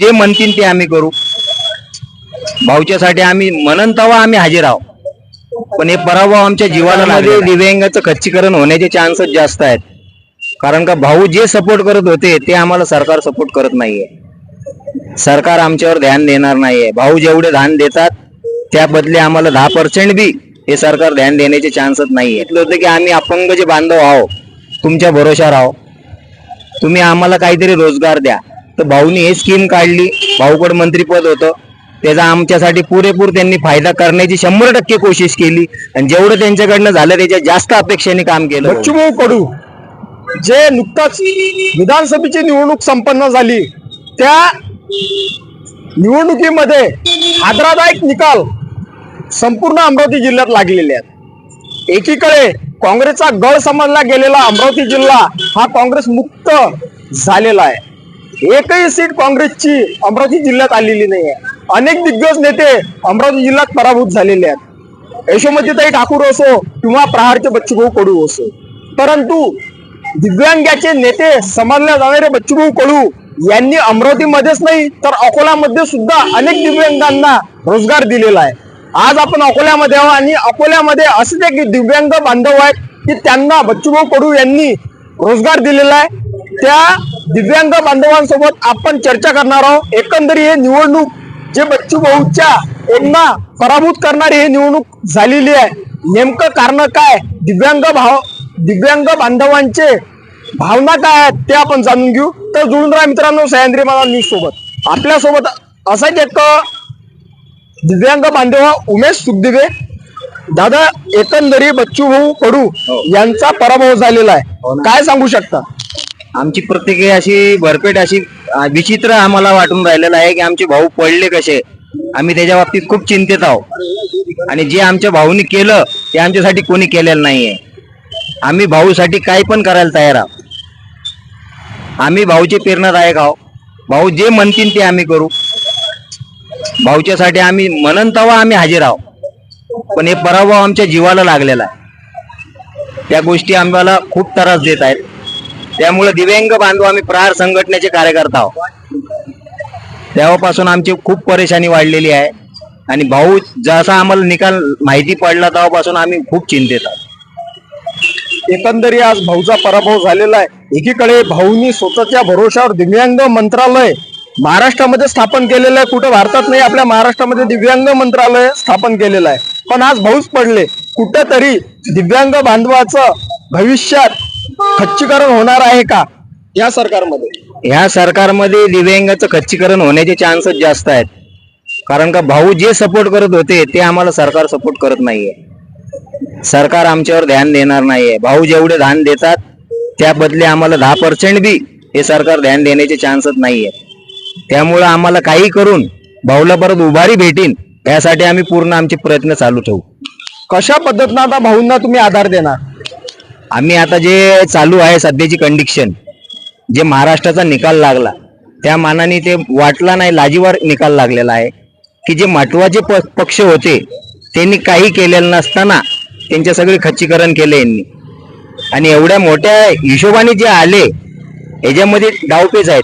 जे म्हणतील ते आम्ही करू. भाऊच्यासाठी आम्ही म्हणन तेव्हा आम्ही हजर आहोत. पण हे पराभव आमच्या जीवाला लागले दिव्यांगाचं खच्चीकरण होण्याचे चान्सेस जास्त आहेत. कारण का भाऊ जे सपोर्ट करत होते ते आम्हाला सरकार सपोर्ट करत नाहीये. सरकार आमच्यावर ध्यान देणार नाहीये. भाऊ जेवढे ध्यान देतात त्या बदले आम्हाला दहा पर्सेंट बी हे सरकार ध्यान देण्याचे चान्सच नाहीये. म्हटलं होतं की आम्ही अपंग जे बांधव आहो तुमच्या भरोशावर आहो तुम्ही आम्हाला काहीतरी रोजगार द्या. तर भाऊनी हे स्कीम काढली. भाऊकड मंत्रीपद होतं. त्याचा आमच्यासाठी पुरेपूर त्यांनी फायदा करण्याची शंभर टक्के कोशिश केली. आणि जेवढं त्यांच्याकडनं झालं त्याच्या जास्त अपेक्षेने काम केलं. बच्चूभाऊ कडू जे नुकताच विधानसभेची निवडणूक संपन्न झाली त्या निवडणुकीमध्ये आदरादायक निकाल संपूर्ण अमरावती जिल्ह्यात लागलेले आहेत. एकीकडे काँग्रेसचा गड समजला गेलेला अमरावती जिल्हा हा काँग्रेस मुक्त झालेला आहे. एकही सीट काँग्रेसची अमरावती जिल्ह्यात आलेली नाही आहे अनेक दिग्गज नेते अमरावती जिल्ह्यात पराभूत झालेले आहेत. यशोमतीताई ठाकूर असो किंवा प्रहारचे बच्चूभाऊ कडू असो. परंतु दिव्यांगाचे नेते समजले जाणारे बच्चूभाऊ कडू यांनी अमरावतीमध्येच नाही तर अकोल्यामध्ये सुद्धा अनेक दिव्यांगांना रोजगार दिलेला आहे. आज आपण अकोल्यामध्ये आहोत आणि अकोल्यामध्ये असेच एक दिव्यांग बांधव आहेत की त्यांना बच्चूभाऊ कडू यांनी रोजगार दिलेला आहे. त्या दिव्यांग बांधवांसोबत आपण चर्चा करणार आहोत. एकंदरी हे निवडणूक जे बच्चू भाऊच्या यांना पराभूत करणारी ही निवडणूक झालेली आहे. नेमकं कारण काय? दिव्यांग भाव दिव्यांग बांधवांचे भावना काय आहेत ते आपण जाणून घेऊ. तर जुळून राहा मित्रांनो सह्याद्री मला न्यूज सोबत. आपल्यासोबत असाच एक दिव्यांग बांधव उमेश सुखदिवे. दादा एकंदरी बच्चू भाऊ कडू यांचा पराभव झालेला आहे. काय सांगू शकता? आमची प्रतिक्रिया अशी भरपेट अशी विचित्र आम्हाला वाटून राहिलेलं आहे की आमचे भाऊ पडले कसे. आम्ही त्याच्या बाबतीत खूप चिंतेत आहोत. आणि जे आमच्या भाऊनी केलं ते आमच्यासाठी कोणी केलेलं नाहीये. आम्ही भाऊसाठी काही पण करायला तयार आहोत. आम्ही भाऊचे प्रेरणादायक आहोत. भाऊ जे म्हणतील ते आम्ही करू. भाऊच्यासाठी आम्ही म्हणन तेव्हा आम्ही हजर आहोत. पण हे पराभव आमच्या जीवाला लागलेला आहे. त्या गोष्टी आम्हाला खूप त्रास देत आहेत. त्यामुळे दिव्यांग बांधव आम्ही प्रहार संघटनेचे कार्यकर्ता आहोत. तेव्हापासून आमची खूप परेशानी वाढलेली आहे. आणि भाऊ जसा आम्हाला निकाल माहिती पडला तेव्हापासून आम्ही खूप चिंतेत आहोत. एकंदरी आज भाऊचा पराभव झालेला आहे. एकीकडे भाऊनी स्वतःच्या भरोशावर दिव्यांग मंत्रालय महाराष्ट्रामध्ये स्थापन केलेलं आहे. कुठं भारतात नाही आपल्या महाराष्ट्रामध्ये दिव्यांग मंत्रालय स्थापन केलेलं आहे. पण आज भाऊच पडले. कुठंतरी दिव्यांग बांधवाचं भविष्यात खच्चीकरण होणार आहे का? या सरकारमध्ये. ह्या सरकारमध्ये दिव्यांगाचं खच्चीकरण होण्याचे चान्सेस जास्त आहेत. कारण का भाऊ जे सपोर्ट करत होते ते आम्हाला सरकार सपोर्ट करत नाहीये. सरकार आमच्यावर ध्यान देणार नाहीये. भाऊ जेवढे ध्यान देतात त्या बदले आम्हाला दहा पर्सेंट बी हे सरकार ध्यान देण्याचे चान्सच नाहीये. त्यामुळं आम्हाला काही करून भाऊला परत उभारी भेटीन यासाठी आम्ही पूर्ण आमचे प्रयत्न चालू ठेवू. कशा पद्धतीनं आता भाऊंना तुम्ही आधार देणार? आम्ही आता जे चालू आहे सध्याची कंडिशन जे महाराष्ट्राचा निकाल लागला त्या मानाने ते वाटला नाही लाजीवार निकाल लागलेला आहे. की जे महत्त्वाचे प- पक्ष होते त्यांनी काही केलेलं नसताना त्यांचे सगळे खच्चीकरण केले यांनी. आणि एवढ्या मोठ्या हिशोबाने जे आले याच्यामध्ये डावपेच आहेत.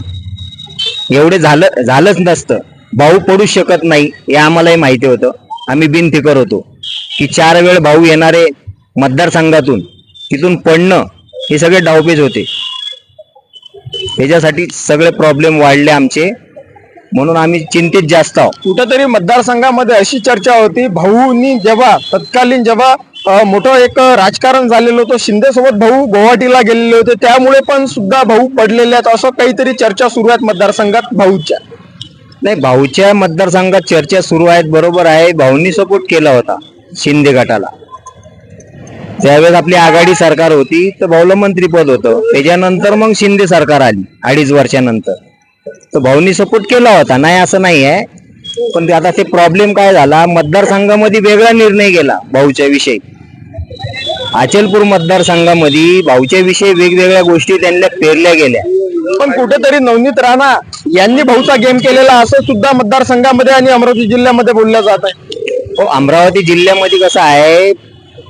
एवढे झालं झालंच नसतं. भाऊ पडू शकत नाही हे आम्हालाही माहिती होतं. आम्ही बिनफिकर होतो. की चार वेळ भाऊ येणारे मतदारसंघातून तिथून पडणं हे सगळे डावपेच होते. त्याच्यासाठी सगळे प्रॉब्लेम वाढले आमचे. म्हणून आम्ही चिंतित जास्त आहोत. कुठेतरी मतदारसंघामध्ये अशी चर्चा होती. भाऊनी जेव्हा तत्कालीन जेव्हा मोठं एक राजकारण झालेलं होतं शिंदे सोबत भाऊ गुवाहाटीला गेलेले होते. त्यामुळे पण सुद्धा भाऊ पडलेले आहेत असं काहीतरी चर्चा सुरू आहेत मतदारसंघात भाऊच्या. नाही भाऊच्या मतदारसंघात चर्चा सुरू आहेत बरोबर आहे. भाऊंनी सपोर्ट केला होता शिंदे गटाला. त्यावेळेस आपली आघाडी सरकार होती तर भाऊला मंत्रीपद होतं. त्याच्यानंतर मग शिंदे सरकार आली अडीच वर्षानंतर. तर भाऊनी सपोर्ट केला होता. नाही असं नाही आहे. पण आता ते प्रॉब्लेम काय झाला? मतदारसंघामध्ये वेगळा निर्णय गेला भाऊच्या विषयी. अचलपूर मतदारसंघामध्ये भाऊच्या विषयी वेगवेगळ्या गोष्टी त्यांना पेरल्या गेल्या. पण कुठेतरी नवनीत राणा यांनी भाऊचा गेम केलेला असं सुद्धा मतदारसंघामध्ये आणि अमरावती जिल्ह्यामध्ये बोललं जात आहे. हो अमरावती जिल्ह्यामध्ये कसं आहे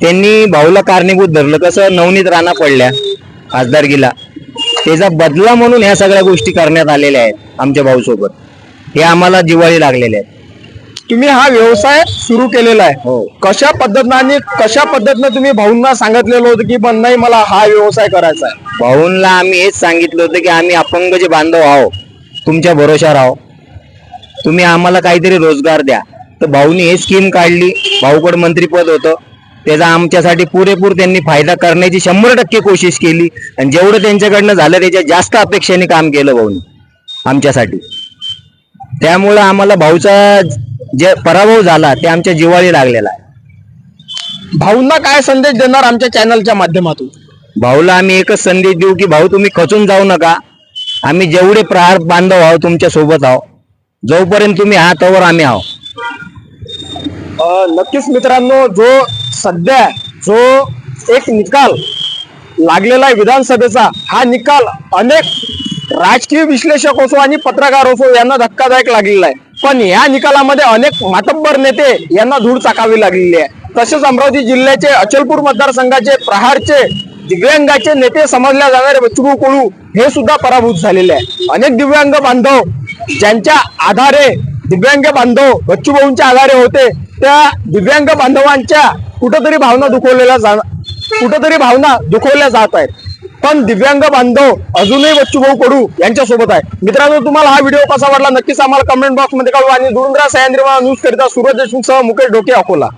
त्यांनी भाऊला कारणीभूत धरलं. कसं? नवनीत राणा पडल्या खासदारकीला. त्याचा बदला म्हणून ह्या सगळ्या गोष्टी करण्यात आलेल्या आहेत आमच्या भाऊ सोबत हे आम्हाला जिव्हाळी लागलेले आहेत. तुम्ही हा व्यवसाय सुरू केलेला आहे. हो. कशा पद्धतीनं कशा पद्धतीनं तुम्ही भाऊंना सांगितलेलं होतं की पण नाही मला हा व्यवसाय करायचा आहे. भाऊंना आम्ही हेच सांगितलं होतं की आम्ही अपंग जे बांधव आहो तुमच्या भरोशावर आहो तुम्ही आम्हाला काहीतरी रोजगार द्या. तर भाऊनी हे स्कीम काढली. भाऊकडे मंत्रीपद होतं. त्याचा आमच्यासाठी पुरेपूर त्यांनी फायदा करण्याची शंभर टक्के कोशिश केली. आणि जेवढं त्यांच्याकडनं झालं त्याच्या जास्त अपेक्षेने काम केलं भाऊनी आमच्यासाठी. त्यामुळं आम्हाला भाऊचा जे पराभव झाला ते आमच्या जिवाळी लागलेला आहे. भाऊंना काय संदेश देणार आमच्या चॅनलच्या माध्यमातून? भाऊला आम्ही एकच संदेश देऊ की भाऊ तुम्ही खचून जाऊ नका. आम्ही जेवढे प्रहार बांधव आहोत तुमच्यासोबत आहो जोपर्यंत तुम्ही आहात तोवर आम्ही आहो नक्कीच मित्रांनो जो सध्या जो एक निकाल लागलेला आहे विधानसभेचा हा निकाल अनेक राजकीय विश्लेषक असो आणि पत्रकार असो यांना धक्कादायक लागलेला आहे. पण या निकालामध्ये अनेक मातब्बर नेते यांना धूळ चाकावी लागलेली आहे. तसेच अमरावती जिल्ह्याचे अचलपूर मतदारसंघाचे प्रहारचे दिव्यांगाचे नेते समजल्या जाणारे बच्चू कोळू हे सुद्धा पराभूत झालेले आहे अनेक दिव्यांग बांधव ज्यांच्या आधारे दिव्यांग बांधव बच्चूभाऊंच्या आधारे होते त्या दिव्यांग बांधवांच्या कुठंतरी भावना दुखवलेल्या जा कुठंतरी भावना दुखवल्या जात आहेत. पण दिव्यांग बांधव अजूनही बच्चूभाऊ कडू यांच्या सोबत आहे. मित्रांनो तुम्हाला हा व्हिडिओ कसा वाटला नक्कीच आम्हाला कमेंट बॉक्समध्ये कळवा आणि दुरुंद्रा सह्याद्री न्यूज करिता सूरज देशमुख सह मुकेश डोके अकोला.